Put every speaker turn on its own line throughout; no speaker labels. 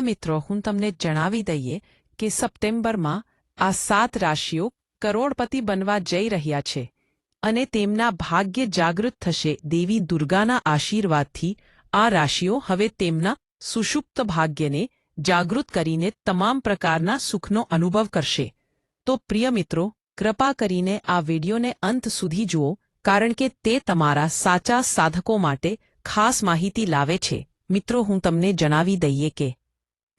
હા, મિત્રો, હું તમને જણાવી દઈએ કે સપ્ટેમ્બરમાં આ સાત રાશિઓ કરોડપતિ બનવા જઈ રહ્યા છે અને તેમના ભાગ્ય જાગૃત થશે દેવી દુર્ગાના આશીર્વાદથી આ રાશિઓ હવે તેમના સુષુપ્ત ભાગ્યને જાગૃત કરીને તમામ પ્રકારના સુખનો અનુભવ કરશે. તો પ્રિય મિત્રો, કૃપા કરીને આ વિડીયોને અંત સુધી જુઓ, કારણ કે તે તમારા સાચા સાધકો માટે ખાસ માહિતી લાવે છે. મિત્રો, હું તમને જણાવી દઈએ કે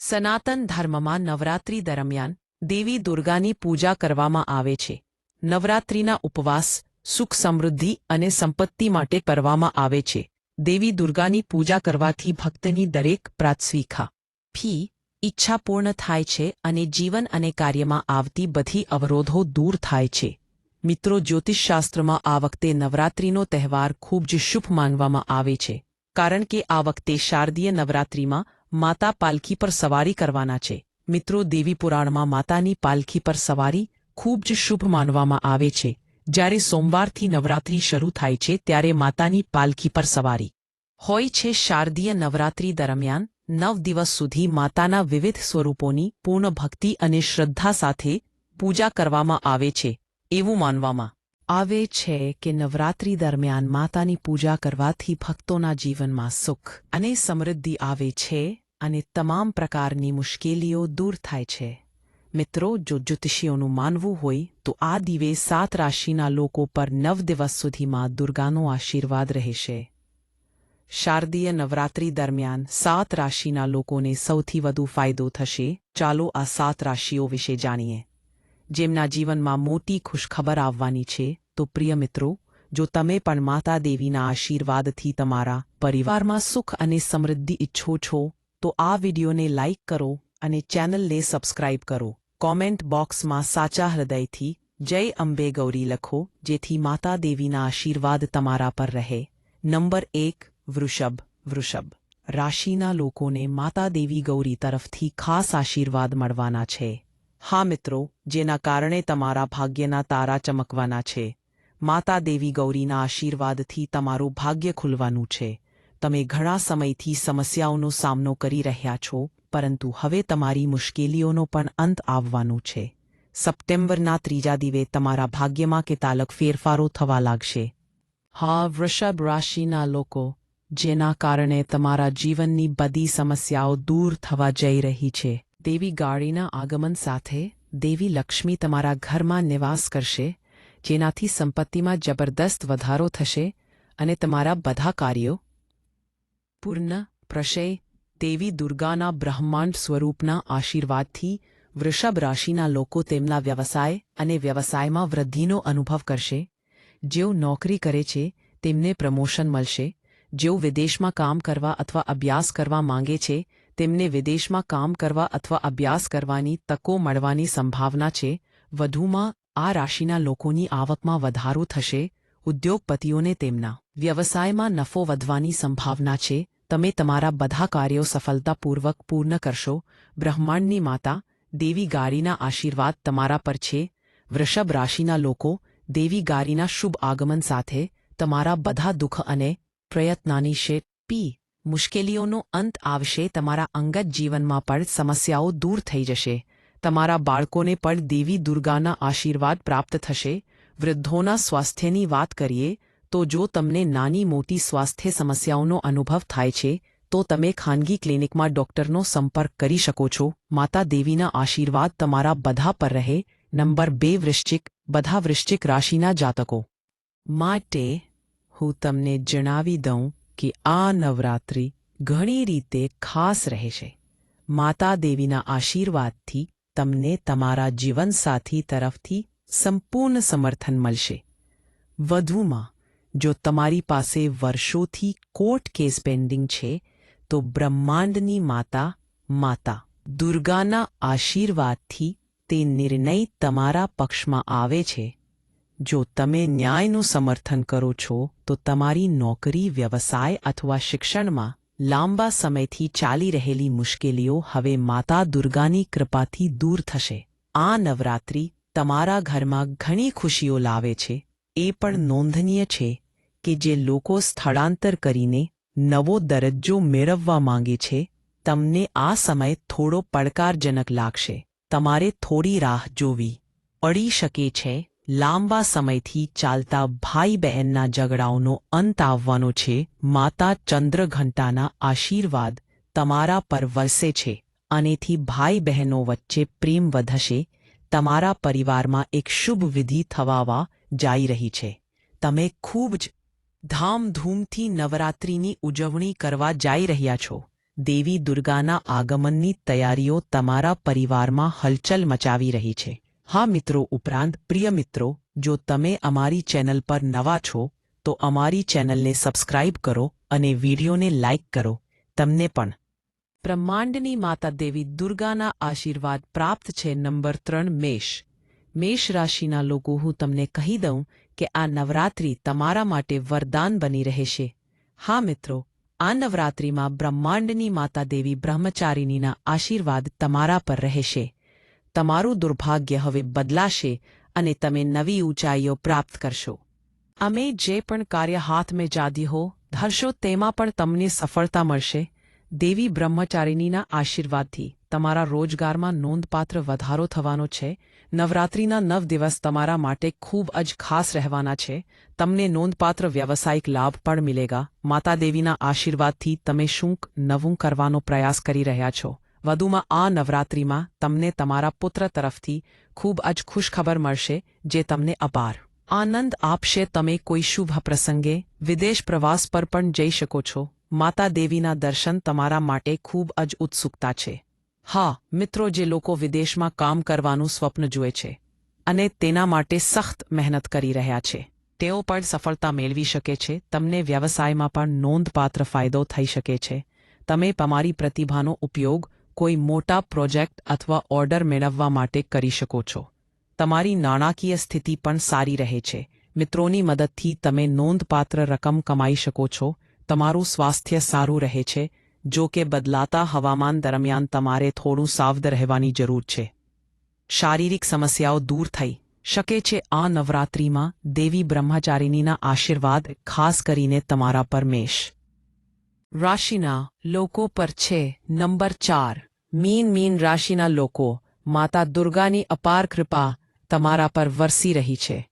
સનાતન ધર્મમાં નવરાત્રિ દરમિયાન દેવી દુર્ગાની પૂજા કરવામાં આવે છે. નવરાત્રિના ઉપવાસ, સુખ સમૃદ્ધિ અને સંપત્તિ માટે કરવામાં આવે છે. દેવી દુર્ગાની પૂજા કરવાથી ભક્તની દરેક પ્રાથસ્વિખા ફી, ઈચ્છા પૂર્ણ થાય છે અને જીવન અને કાર્યમાં આવતી બધી અવરોધો દૂર થાય છે. મિત્રો, જ્યોતિષશાસ્ત્રમાં આ વખતે નવરાત્રિનો તહેવાર ખૂબ જ શુભ માનવામાં આવે છે. કારણ કે આ વખતે શારદીય નવરાત્રિમાં માતા પાલખી પર સવારી કરવાના છે. મિત્રો, દેવી પુરાણમાં માતાની પાલખી પર સવારી ખૂબ જ શુભ માનવામાં આવે છે. જ્યારે સોમવારથી નવરાત્રિ શરૂ થાય છે, ત્યારે માતાની પાલખી પર સવારી હોય છે. શારદીય નવરાત્રી દરમિયાન નવ દિવસ સુધી માતાના વિવિધ સ્વરૂપોની પૂર્ણ ભક્તિ અને શ્રદ્ધા સાથે પૂજા કરવામાં આવે છે, એવું માનવામાં આવે છે કે નવરાત્રી દરમિયાન માતાની પૂજા કરવાથી ભક્તોના જીવનમાં સુખ અને સમૃદ્ધિ આવે છે અને તમામ પ્રકારની મુશ્કેલીઓ દૂર થાય છે. મિત્રો, જો જ્યોતિષીઓનું માનવું હોય, તો આ દિવે સાત રાશિના લોકો પર નવ દિવસ સુધીમાં દુર્ગાનો આશીર્વાદ રહેશે. શારદીય નવરાત્રિ દરમિયાન સાત રાશિના લોકોને સૌથી વધુ ફાયદો થશે. ચાલો આ સાત રાશિઓ વિશે જાણીએ. જેમના જીવનમાં મોટી ખુશખબર આવવાની છે તો પ્રિય મિત્રો, જો તમે પણ માતા દેવીના આશીર્વાદથી તમારા પરિવારમાં સુખ અને સમૃદ્ધિ ઈચ્છો છો, તો આ વિડીયોને લાઇક કરો અને ચેનલને સબસ્ક્રાઇબ કરો. કોમેન્ટ બોક્સમાં સાચા હૃદયથી જય અંબે ગૌરી લખો, જેથી માતા દેવીના આશીર્વાદ તમારા પર રહે. નંબર એક, વૃષભ વૃષભ. રાશિના લોકોને માતા દેવી ગૌરી તરફથી ખાસ આશીર્વાદ મળવાના છે. હા મિત્રો, જેના કારણે તમારા ભાગ્યના તારા ચમકવાના છે. માતા દેવી ગૌરીના આશીર્વાદથી તમારું ભાગ્ય ખુલવાનું છે. તમે ઘણા સમયથી સમસ્યાઓનો સામનો કરી રહ્યા છો, પરંતુ હવે તમારી મુશ્કેલીઓનો પણ અંત આવવાનું છે. સપ્ટેમ્બરના ત્રીજા દિવે તમારા ભાગ્યમાં કેતાલક ફેરફારો થવા લાગશે. હા, વૃષભ રાશિના લોકો, જેના કારણે તમારા જીવનની બધી સમસ્યાઓ દૂર થવા જઈ રહી છે. દેવી ગાળીના આગમન સાથે દેવી લક્ષ્મી તમારા ઘરમાં નિવાસ કરશે. જેનાથી સંપત્તિમાં જબરદસ્ત વધારો થશે અને તમારા બધા કાર્યો પૂર્ણ, પ્રશય, દેવી દુર્ગાના બ્રહ્માંડ સ્વરૂપના આશીર્વાદથી વૃષભ રાશિના લોકો તેમના વ્યવસાય અને વ્યવસાયમાં વૃદ્ધિનો અનુભવ કરશે. જેઓ નોકરી કરે છે, તેમને પ્રમોશન મળશે. જેઓ વિદેશમાં કામ કરવા અથવા અભ્યાસ કરવા માંગે છે, તેમને વિદેશમાં કામ કરવા અથવા અભ્યાસ કરવાની તકો મળવાની સંભાવના છે. વધુમાં આ રાશિના લોકોની આવકમાં વધારો થશે, ઉદ્યોગપતિઓને તેમના વ્યવસાયમાં નફો વધવાની સંભાવના છે, તમે તમારા બધા કાર્યો સફળતાપૂર્વક પૂર્ણ કરશો, બ્રહ્માંડની માતા, દેવી ગારીના આશીર્વાદ તમારા પર છે, વૃષભ રાશિના લોકો, દેવી ગારીના શુભ આગમન સાથે તમારા બધા દુઃખ અને પ્રયત્નાની શેપ પી, મુશ્કેલીઓનો અંત આવશે, તમારા અંગત જીવનમાં પણ સમસ્યાઓ દૂર થઈ જશે. તમારા બાળકોને પણ દેવી દુર્ગાના આશીર્વાદ પ્રાપ્ત થશે, વૃદ્ધોના સ્વાસ્થ્યની વાત કરીએ, તો જો તમને નાની મોટી સ્વાસ્થ્ય સમસ્યાઓનો અનુભવ થાય છે, તો તમે ખાનગી ક્લિનિકમાં ડોક્ટરનો સંપર્ક કરી શકો છો. માતા દેવીના આશીર્વાદ તમારા બધા પર રહે. નંબર બે, વૃશ્ચિક, બધા વૃશ્ચિક રાશિના જાતકો. માટે હું તમને જણાવી દઉં કે આ નવરાત્રિ ઘણી રીતે ખાસ રહેશે માતા દેવીના આશીર્વાદથી તમને તમારા જીવનસાથી તરફથી સંપૂર્ણ સમર્થન મળશે. વધુમાં, જો તમારી પાસે વર્ષોથી કોર્ટ કેસ પેન્ડિંગ છે, તો બ્રહ્માંડની માતા માતા, દુર્ગાના આશીર્વાદથી તે નિર્ણય તમારા પક્ષમાં આવે છે. જો તમે ન્યાયનું સમર્થન કરો છો, તો તમારી નોકરી, વ્યવસાય અથવા શિક્ષણમાં લાંબા સમયથી ચાલી રહેલી મુશ્કેલીઓ હવે માતા દુર્ગાની કૃપાથી દૂર થશે. આ નવરાત્રિ તમારા ઘરમાં ઘણી ખુશીઓ લાવે છે. એ પણ નોંધનીય છે કે જે લોકો સ્થળાંતર કરીને નવો દરજ્જો મેળવવા માંગે છે, તમને આ સમય થોડો પડકારજનક લાગશે. તમારે થોડી રાહ જોવી અડી શકે છે. લાંબા સમયથી ચાલતા ભાઈ બહેનના ઝઘડાઓનો અંત આવવાનો છે. માતા ચંદ્રઘંટાના આશીર્વાદ તમારા પર વરસે છે અનેથી ભાઈ બહેનો વચ્ચે પ્રેમ વધશે. તમારા પરિવારમાં એક શુભ વિધિ થવાવા જઈ રહી છે. તમે ખૂબ જ ધામધૂમથી નવરાત્રિની ઉજવણી કરવા જઈ રહ્યા છો. દેવી દુર્ગાના આગમનની તૈયારીઓ તમારા પરિવારમાં હલચલ મચાવી રહી છે. હા મિત્રો, ઉપરાંત પ્રિય મિત્રો, જો તમે અમારી ચેનલ પર નવા છો, તો અમારી ચેનલને સબસ્ક્રાઇબ કરો અને વિડીયોને લાઇક કરો. તમને પણ. બ્રહ્માંડની માતા દેવી દુર્ગાના આશીર્વાદ પ્રાપ્ત છે નંબર ત્રણ મેષ. મેષ રાશિના લોકો હું તમને કહી દઉં કે આ નવરાત્રિ તમારા માટે વરદાન બની રહેશે. હા મિત્રો, આ નવરાત્રિમાં બ્રહ્માંડની માતા દેવી બ્રહ્મચારિણીના આશીર્વાદ તમારા પર રહેશે. તમારું દુર્ભાગ્ય હવે બદલાશે અને તમે નવી ઊંચાઈઓ પ્રાપ્ત કરશો. અમે જે પણ કાર્ય હાથ મેં જાદી હો, ધરશો તેમાં પણ તમને સફળતા મળશે. દેવી બ્રહ્મચારિણીના આશીર્વાદથી તમારા રોજગારમાં નોંધપાત્ર વધારો થવાનો છે. નવરાત્રિના નવ દિવસ તમારા માટે ખૂબ જ ખાસ રહેવાના છે. તમને નોંધપાત્ર વ્યવસાયિક લાભ પણ મિલેગા. માતા દેવીના આશીર્વાદથી તમે શું નવું કરવાનો પ્રયાસ કરી રહ્યા છો. વધુમાં આ નવરાત્રિમાં તમને તમારા પુત્ર તરફથી ખૂબ જ ખુશખબર મળશે, જે તમને અપાર. આનંદ આપશે તમે કોઈ શુભ પ્રસંગે, વિદેશ પ્રવાસ પર પણ જઈ શકો છો. માતા દેવીના દર્શન તમારા માટે ખૂબ જ ઉત્સુકતા છે. હા, મિત્રો જે લોકો વિદેશમાં કામ કરવાનું સ્વપ્ન જુએ છે અને તેના માટે સખ્ત મહેનત કરી રહ્યા છે, તેઓ પણ સફળતા મેળવી શકે છે, તમને વ્યવસાયમાં પણ નોંધપાત્ર ફાયદો થઈ શકે છે. તમે તમારી પ્રતિભાનો ઉપયોગ કોઈ મોટા પ્રોજેક્ટ અથવા ઓર્ડર મેળવવા માટે કરી શકો છો. તમારી નાણાકીય સ્થિતિ પણ સારી રહે છે. મિત્રોની મદદથી તમે નોંધપાત્ર રકમ કમાઈ શકો છો. તમારું સ્વાસ્થ્ય સારું રહે છે. જો કે બદલાતા હવામાન દરમિયાન તમારે થોડું સાવધ રહેવાની જરૂર છે. શારીરિક સમસ્યાઓ દૂર થઈ શકે છે. આ નવરાત્રિમાં દેવી બ્રહ્મચારિણીના આશીર્વાદ ખાસ કરીને તમારા પર મેષ રાશિના લોકો પર છે નંબર ચાર. મીન મીન રાશિના લોકો, માતા દુર્ગાની અપાર કૃપા તમારા પર વરસી રહી છે.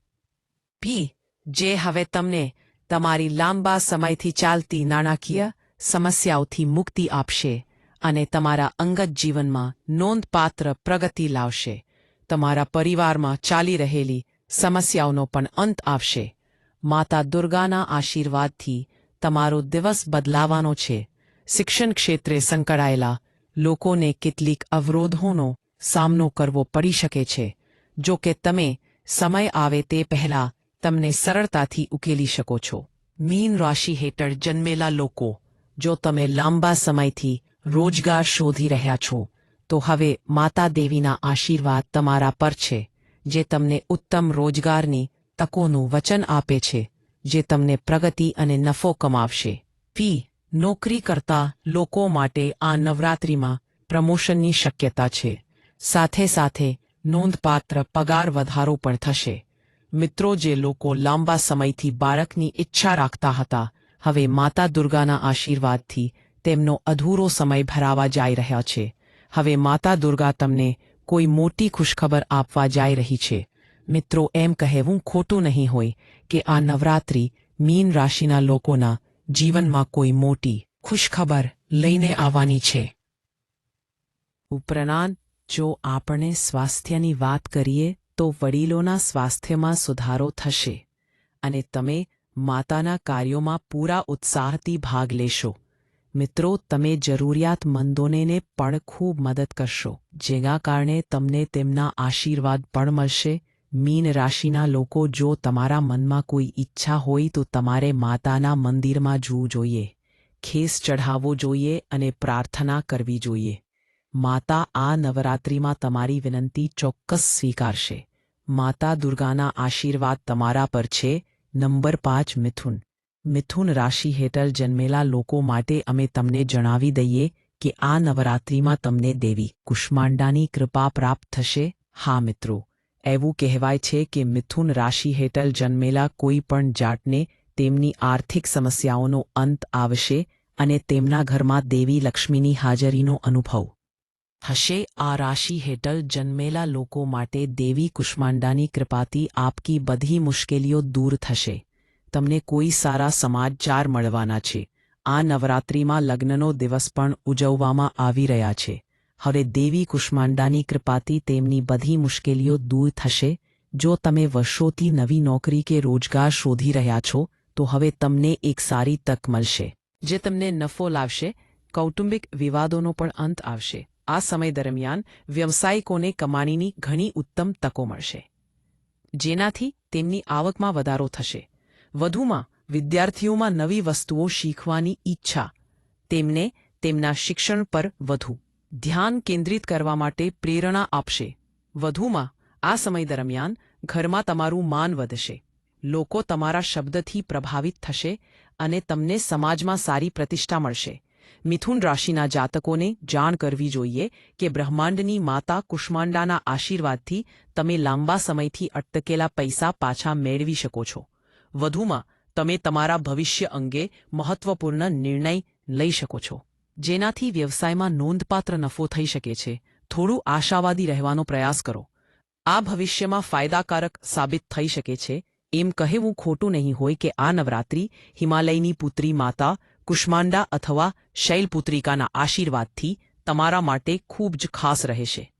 પી જે હવે તમને તમારી લાંબા સમયથી ચાલતી નાણાકીય સમસ્યાઓથી મુક્તિ આપશે અને તમારા અંગત જીવનમાં નોંધપાત્ર પ્રગતિ લાવશે. તમારા પરિવારમાં ચાલી રહેલી સમસ્યાઓનો પણ અંત આવશે. માતા દુર્ગાના આશીર્વાદથી તમારો દિવસ બદલાવાનો છે. શિક્ષણ ક્ષેત્રે સંકળાયેલા લોકોને કેટલીક અવરોધોનો સામનો કરવો પડી શકે છે. જો કે તમે સમય આવે તે પહેલાં તમને સરળતાથી ઉકેલી શકો છો. મીન રાશિ હેઠળ જન્મેલા લોકો, જો તમે લાંબા સમયથી રોજગાર શોધી રહ્યા છો, તો હવે માતા દેવીના આશીર્વાદ તમારા પર છે, જે તમને ઉત્તમ રોજગારની તકોનું વચન આપે છે. જે તમને પ્રગતિ અને નફો કમાવશે. ફી નોકરી કરતા લોકો માટે આ નવરાત્રિમાં પ્રમોશનની શક્યતા છે. સાથે સાથે નોંધપાત્ર પગાર વધારો પણ થશે. મિત્રો, જે લોકો લાંબા સમયથી બાળકની ઈચ્છા રાખતા હતા, હવે માતા દુર્ગાના આશીર્વાદથી તેમનો અધૂરો સમય ભરાવા જઈ રહ્યા છે. હવે માતા દુર્ગા તમને કોઈ મોટી ખુશખબર આપવા જઈ રહી છે. મિત્રો, એમ કહેવું ખોટું નહીં હોય કે આ નવરાત્રિ મીન રાશિના લોકોના જીવનમાં કોઈ મોટી ખુશખબર લઈને આવવાની છે. ઉપરાંત, જો આપણે સ્વાસ્થ્યની વાત કરીએ, તો વડીલોના સ્વાસ્થ્યમાં સુધારો થશે અને તમે માતાના કાર્યોમાં પૂરા ઉત્સાહથી ભાગ લેશો. મિત્રો, તમે જરૂરિયાતમંદોને પણ ખૂબ મદદ કરશો, જેના કારણે તમને તેમના આશીર્વાદ પણ મળશે મીન રાશિના લોકો જો તમારા મનમાં કોઈ ઈચ્છા હોય તો તમારે માતાના મંદિરમાં જવું જોઈએ. ખેસ ચઢાવવો જોઈએ અને પ્રાર્થના કરવી જોઈએ. માતા આ નવરાત્રિમાં તમારી વિનંતી ચોક્કસ સ્વીકારશે. માતા દુર્ગાના આશીર્વાદ તમારા પર છે. નંબર પાંચ, મિથુન. મિથુન રાશિ હેઠળ જન્મેલા લોકો માટે અમે તમને જણાવી દઈએ કે આ નવરાત્રિમાં તમને દેવી કુષ્માંડાની કૃપા પ્રાપ્ત થશે. હા મિત્રો. એવું કહેવાય છે કે મિથુન રાશિ હેઠળ જન્મેલા કોઈ પણ જાતને તેમની આર્થિક સમસ્યાઓનો અંત આવશે અને તેમના ઘરમાં દેવી લક્ષ્મીની હાજરીનો અનુભવ હશે આ રાશિ હેઠળ જન્મેલા લોકો માટે દેવી કુષ્માંડાની કૃપાથી આપકી બધી મુશ્કેલીઓ દૂર થશે. તમને કોઈ સારા સમાચાર મળવાના છે. આ નવરાત્રિમાં લગ્નનો દિવસ પણ ઉજવવામાં આવી રહ્યા છે. હવે દેવી કુષ્માંડાની કૃપાથી તેમની બધી મુશ્કેલીઓ દૂર થશે. જો તમે વર્ષોથી નવી નોકરી કે રોજગાર શોધી રહ્યા છો, તો હવે તમને એક સારી તક મળશે, જે તમને નફો લાવશે, કૌટુંબિક વિવાદોનો પણ અંત આવશે. આ સમય દરમિયાન વ્યવસાયિકોને કમાણીની ઘણી ઉત્તમ તકો મળશે, જેનાથી તેમની આવકમાં વધારો થશે. વધુમાં, વિદ્યાર્થીઓમાં નવી વસ્તુઓ શીખવાની ઈચ્છા, તેમને તેમના શિક્ષણ પર વધુ ધ્યાન કેન્દ્રિત કરવા માટે પ્રેરણા આપશે. વધુમાં, આ સમય દરમિયાન ઘરમાં તમારું માન વધશે. લોકો તમારા શબ્દથી પ્રભાવિત થશે અને તમને સમાજમાં સારી પ્રતિષ્ઠા મળશે. મિથુન રાશિના જાતકોને જાણ કરવી જોઈએ કે બ્રહ્માંડની માતા કુષ્માંડાના આશીર્વાદથી તમે લાંબા સમયથી અટકેલા પૈસા પાછા મેળવી શકો છો. વધુમાં, તમે તમારા ભવિષ્ય અંગે મહત્વપૂર્ણ નિર્ણય લઈ શકો છો. જેનાથી વ્યવસાયમાં નોંધપાત્ર નફો થઈ શકે છે. થોડું આશાવાદી રહેવાનો પ્રયાસ કરો. આ ભવિષ્યમાં ફાયદાકારક સાબિત થઈ શકે છે. એમ કહેવું ખોટું નહીં હોય કે આ નવરાત્રિ હિમાલયની પુત્રી માતા, કુષ્માંડા અથવા શૈલપુત્રિકાના આશીર્વાદથી તમારા માટે ખૂબ જ ખાસ રહેશે.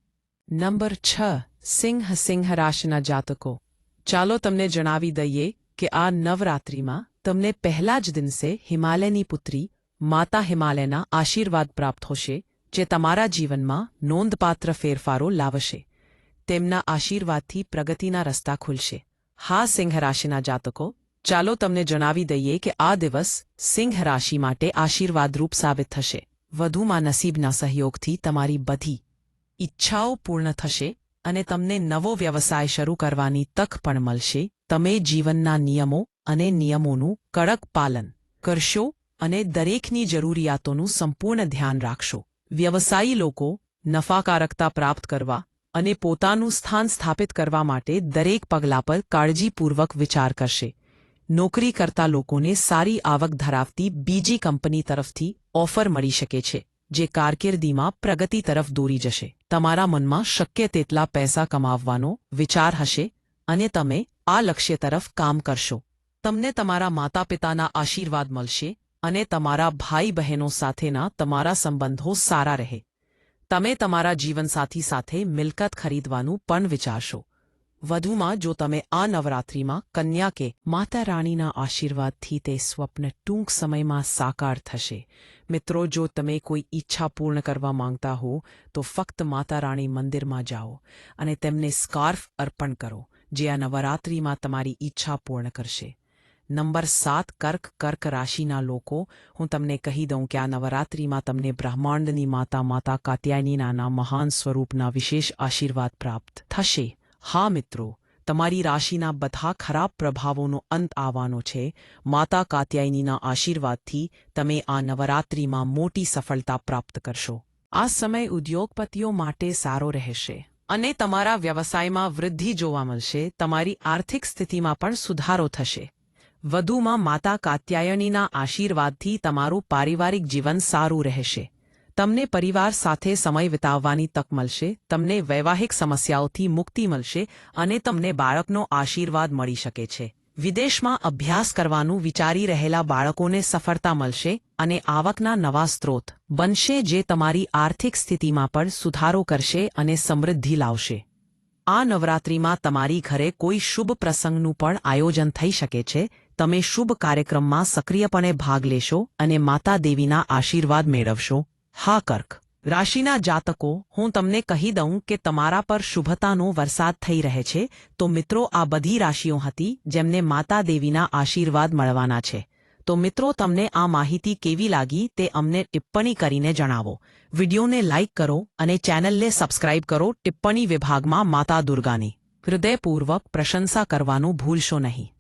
નંબર છ. સિંહ સિંહ રાશિના જાતકો. ચાલો તમને જણાવી દઈએ કે આ નવરાત્રિમાં તમને પહેલા જ દિવસે હિમાલયની પુત્રી માતા હિમાલયના આશીર્વાદ પ્રાપ્ત હોશે, જે તમારા જીવનમાં નોંધપાત્ર ફેરફારો લાવશે. તેમના આશીર્વાદથી પ્રગતિના રસ્તા ખુલશે. હા, સિંહ રાશિના જાતકો, ચાલો તમને જણાવી દઈએ કે આ દિવસ સિંહ રાશિ માટે આશીર્વાદરૂપ સાબિત થશે. વધુમાં નસીબના સહયોગથી તમારી બધી ઈચ્છાઓ પૂર્ણ થશે અને તમને નવો વ્યવસાય શરૂ કરવાની તક પણ મળશે. તમે જીવનના નિયમો અને નિયમોનું કડક પાલન કરશો. અને દરેકની જરૂરિયાતોનું સંપૂર્ણ ધ્યાન રાખશો. વ્યવસાયી લોકો નફાકારકતા પ્રાપ્ત કરવા અને પોતાનું સ્થાન સ્થાપિત કરવા માટે દરેક પગલા પર કાળજીપૂર્વક વિચાર કરશે. નોકરી કરતા લોકોને સારી આવક ધરાવતી બીજી કંપની તરફથી ઓફર મળી શકે છે, જે કારકિર્દીમાં પ્રગતિ તરફ દોરી જશે. તમારા મનમાં શક્ય તેટલા પૈસા કમાવવાનો વિચાર હશે અને તમે આ લક્ષ્ય તરફ કામ કરશો. તમને તમારા માતા પિતાના આશીર્વાદ મળશે અને તમારા ભાઈ બહેનો સાથેના તમારા સંબંધો સારા રહે. તમે તમારા જીવનસાથી સાથે મિલકત ખરીદવાનું પણ વિચારશો. વધુમાં, જો તમે આ નવરાત્રિમાં કન્યા કે માતા રાણીના આશીર્વાદથી તે સ્વપ્ન ટૂંક સમયમાં સાકાર થશે. મિત્રો, જો તમે કોઈ ઈચ્છા પૂર્ણ કરવા માંગતા હો, તો ફક્ત માતા રાણી મંદિરમાં જાઓ અને તેમને સ્કાર્ફ અર્પણ કરો, જે આ નવરાત્રિમાં તમારી ઈચ્છા પૂર્ણ કરશે. નંબર સાત કર્ક કર્ક રાશિના લોકો, હું તમને કહી દઉં કે આ નવરાત્રિમાં તમને બ્રહ્માંડની માતા માતા કાત્યાયનીના મહાન સ્વરૂપના વિશેષ આશીર્વાદ પ્રાપ્ત થશે. હા મિત્રો, તમારી રાશિના બધા ખરાબ પ્રભાવોનો અંત આવવાનો છે. માતા કાત્યાયનીના આશીર્વાદથી તમે આ નવરાત્રિમાં મોટી સફળતા પ્રાપ્ત કરશો. આ સમય ઉદ્યોગપતિઓ માટે સારો રહેશે અને તમારા વ્યવસાયમાં વૃદ્ધિ જોવા મળશે. તમારી આર્થિક સ્થિતિમાં પણ સુધારો થશે. વધુમાં માતા કાત્યાયણીના આશીર્વાદથી તમારું પારિવારિક જીવન સારું રહેશે. તમને પરિવાર સાથે સમય વિતાવવાની તક મળશે, તમને વૈવાહિક સમસ્યાઓથી મુક્તિ મળશે અને તમને બાળકનો આશીર્વાદ મળી શકે છે. વિદેશમાં અભ્યાસ કરવાનું વિચારી રહેલા બાળકોને સફળતા મળશે અને આવકના નવા સ્ત્રોત બનશે જે તમારી આર્થિક સ્થિતિમાં પણ સુધારો કરશે અને સમૃદ્ધિ લાવશે. આ નવરાત્રિમાં તમારી ઘરે કોઈ શુભ પ્રસંગનું પણ આયોજન થઈ શકે છે તમે શુભ કાર્યક્રમમાં સક્રિયપણે ભાગ લેશો અને માતા દેવીના આશીર્વાદ મેળવશો. હા, કર્ક. રાશિના જાતકો, હું તમને કહી દઉં કે તમારા પર શુભતાનો વરસાદ થઈ રહે છે, તો મિત્રો આ બધી રાશિઓ હતી જેમને માતા દેવીના આશીર્વાદ મળવાના છે. તો મિત્રો, તમને આ માહિતી કેવી લાગી તે અમને ટિપ્પણી કરીને જણાવો. વિડિયોને લાઇક કરો અને ચેનલને સબસ્ક્રાઇબ કરો ટિપ્પણી વિભાગમાં માતા દુર્ગાની. હૃદયપૂર્વક પ્રશંસા કરવાનું ભૂલશો નહીં.